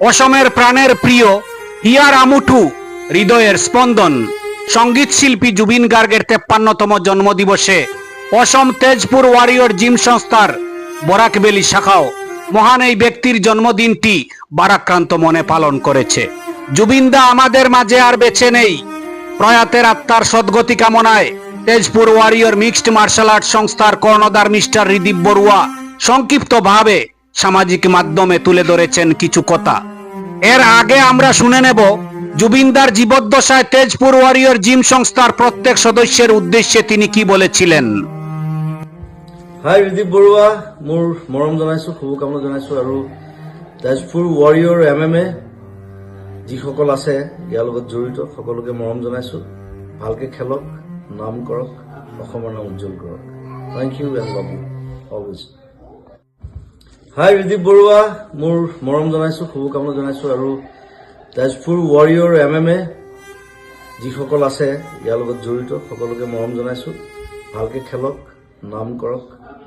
অসমের প্রাণের প্রিয় হিয়ার আমুঠু হৃদয়ের স্পন্দন। সংগীত শিল্পী জুবিন গার্গের তেপ্পান্নতম জন্মদিবসে অসম তেজপুর ওয়ারিয়র জিম সংস্থার বরাকবেলি শাখাও মহান এই ব্যক্তির জন্মদিনটি বারাক্রান্ত মনে পালন করেছে। জুবিনদা আমাদের মাঝে আর বেছে নেই। প্রয়াতের আত্মার সদ্গতি কামনায় Tezpur warrior mixed martial art সংস্থার কর্ণধার মিস্টার রিদীপ বড়ুয়া সংক্ষিপ্তভাবে সামাজিক মাধ্যমে তুলে ধরেছেন কিছু কথা। এর আগে আমরা শুনে নেব, জুবিনদার জীবদ্দশায় তেজপুর ওয়ারিয়র জিম সংস্থার প্ৰত্যেক সদস্যের উদ্দেশ্যে তিনি কি বলেছিলেন? হাই ৰিদীপ বৰুৱা মোৰ মৰম জনাইছোঁ, শুভকামনা জনাইছোঁ আৰু Tezpur warrior M M A যিসকল আছে, ইয়াৰ লগত জড়িত, সকলোকে মৰম জনাইছোঁ। ভালকে খেলক, নাম কৰক, অসমৰ নাম উজ্জ্বল কৰক। Thank you and love you always hi Ridip Baruah মোৰ মৰম জনাইছোঁ শুভকামনা জনাইছোঁ আৰু Tezpur warrior M M A যিসকল আছে, ইয়াৰ লগত জড়িত, সকলোকে মৰম জনাইছোঁ ভালকে খেলক, নাম কৰক,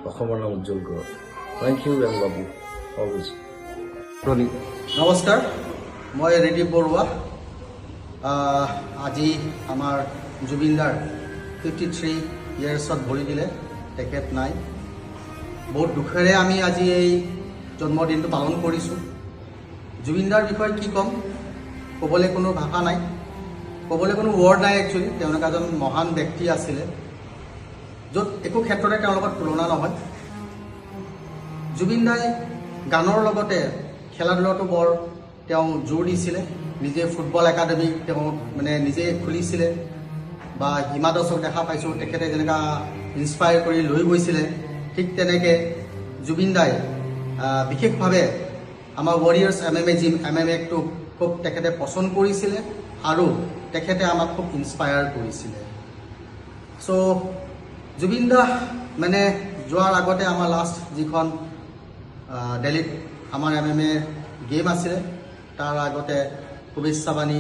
অসমৰ নাম উজ্জ্বল কৰক। Thank you and love you always নমস্কাৰ, মই ৰেডি বৰুৱা আজি আমাৰ জুবিনদাৰ ফিফটি থ্ৰী ইয়েৰ্ছত ভৰি দিলে, তেখেত নাই। বহুত দুখেৰে আমি আজি এই জন্মদিনটো পালন কৰিছোঁ। জুবিনদাৰ বিষয়ে কি ক'ম? ক'বলৈ কোনো ভাষা নাই। ক'বলৈ কোনো ৱৰ্ড নাই একচুৱেলি তেওঁলোক এজন মহান ব্যক্তি আছিলে য'ত একো ক্ষেত্ৰতে তেওঁৰ লগত তুলনা নহয়। জুবিন দাই গানৰ লগতে খেলা ধূলাতো বৰ তেওঁ জোৰ দিছিলে নিজে ফুটবল একাডেমি তেওঁ মানে নিজে খুলিছিলে বা হিমা দাসক দেখা পাইছোঁ তেখেতে যেনেকুৱা ইনস্পায়াৰ কৰি লৈ গৈছিলে। ঠিক তেনেকৈ জুবিন দাই বিশেষভাৱে আমাৰ warriors M M A gym M M একটোক খুব তেখেতে পচন্দ কৰিছিলে আৰু তেখেতে আমাক খুব ইনস্পায়াৰ কৰিছিলে। চ' জুবিন দা মানে যোৱাৰ আগতে আমাৰ লাষ্ট যিখন আহ, দিল্লীত আমাৰ এম এম এ গেম আছিলে তাৰ আগতে শুভেচ্ছা বাণী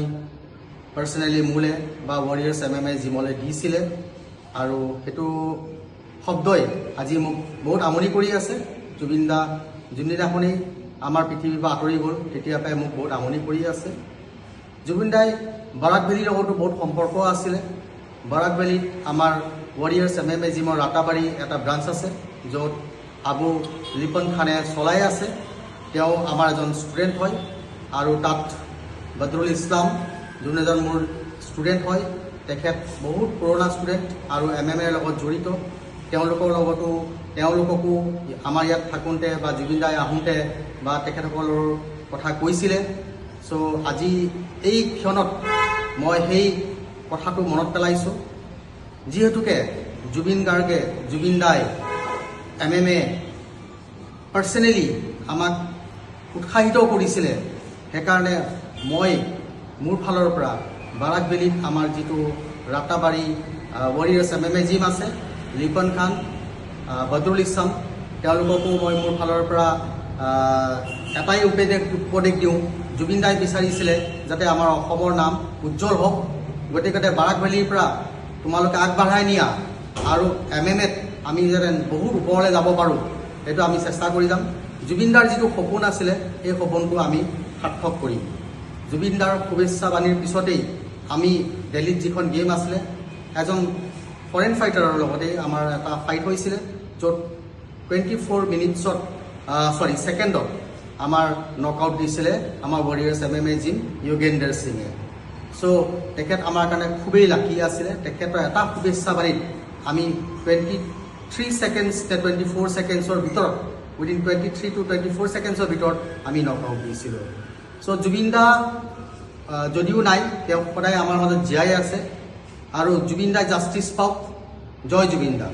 পাৰ্চনেলি মোলে বা ৱাৰিয়াৰ্ছ এম এম এ জিমলৈ দিছিলে আৰু সেইটো শব্দই আজি মোক বহুত আমনি কৰি আছে। জুবিন দা যোনদিনাখনেই আমাৰ পৃথিৱীৰ পৰা আঁতৰি গ'ল তেতিয়াৰ পৰাই মোক বহুত আমনি কৰি আছে। জুবিন দাই বাৰাক ভেলীৰ লগতো বহুত সম্পৰ্ক আছিলে। বাৰাক ভেলীত আমাৰ ৱাৰিয়াৰ্ছ এম এম এ জিমৰ ৰাতাবাৰী এটা ব্ৰাঞ্চ আছে য'ত আবু লিপন খানে চলাই আছে। তেওঁ আমাৰ এজন ষ্টুডেণ্ট হয় আৰু তাত বদৰুল ইছলাম যোন এজন মোৰ ষ্টুডেণ্ট হয় তেখেত বহুত পুৰণা ষ্টুডেণ্ট আৰু এম এম এৰ লগত জড়িত। তেওঁলোকৰ লগতো তেওঁলোককো আমাৰ ইয়াত থাকোঁতে বা জুবিন দাই আহোঁতে বা তেখেতসকলৰ কথা কৈছিলে। চ' আজি এই ক্ষণত মই সেই কথাটো মনত পেলাইছোঁ। যিহেতুকে জুবিন গাৰ্গে জুবিন দাই এম এম এ পাৰ্চনেলি আমাক উৎসাহিত কৰিছিলে। সেইকাৰণে মই মোৰ ফালৰ পৰা বাৰাক ভেলীত আমাৰ যিটো Ratabari warriors M M A gym আছে লিপন খান বদৰুল ইছলাম তেওঁলোককো মই মোৰ ফালৰ পৰা এটাই উপদেশ উপদেশ দিওঁ। জুবিন দাই বিচাৰিছিলে যাতে আমাৰ অসমৰ নাম উজ্জ্বল হওক। গতিকে বাৰাক ভেলীৰ পৰা তোমালোকে আগবঢ়াই নিয়া আৰু এম এম এত আমি যাতে বহুত ওপৰলৈ যাব পাৰোঁ সেইটো আমি চেষ্টা কৰি যাম। জুবিনদাৰ যিটো সপোন আছিলে সেই সপোনটো আমি সাৰ্থক কৰিম। জুবিনদাৰ শুভেচ্ছা বাণীৰ পিছতেই আমি দিল্লীত যিখন গেম আছিলে এজন ফৰেন ফাইটাৰৰ লগতে আমাৰ এটা ফাইট হৈছিলে য'ত টুৱেণ্টি ফ'ৰ মিনিটছত চৰি ছেকেণ্ডত আমাৰ নক আউট দিছিলে আমাৰ warriors M M A gym Yogendra সিঙে। চ' তেখেত আমাৰ কাৰণে খুবেই লাকি আছিলে। তেখেতৰ এটা শুভেচ্ছা বাণীত আমি টুৱেণ্টি থ্ৰী ছেকেণ্ডছ নে টুৱেণ্টি ফ'ৰ ছেকেণ্ডছৰ ভিতৰত within twenty three two twenty four ছেকেণ্ডছৰ ভিতৰত আমি নক আউট দিছিলোঁ। চ' জুবিন দা যদিও নাই তেওঁ সদায় আমাৰ মাজত জীয়াই আছে। আৰু জুবিন দাই জাষ্টিছ পাওক জয় জুবিন দা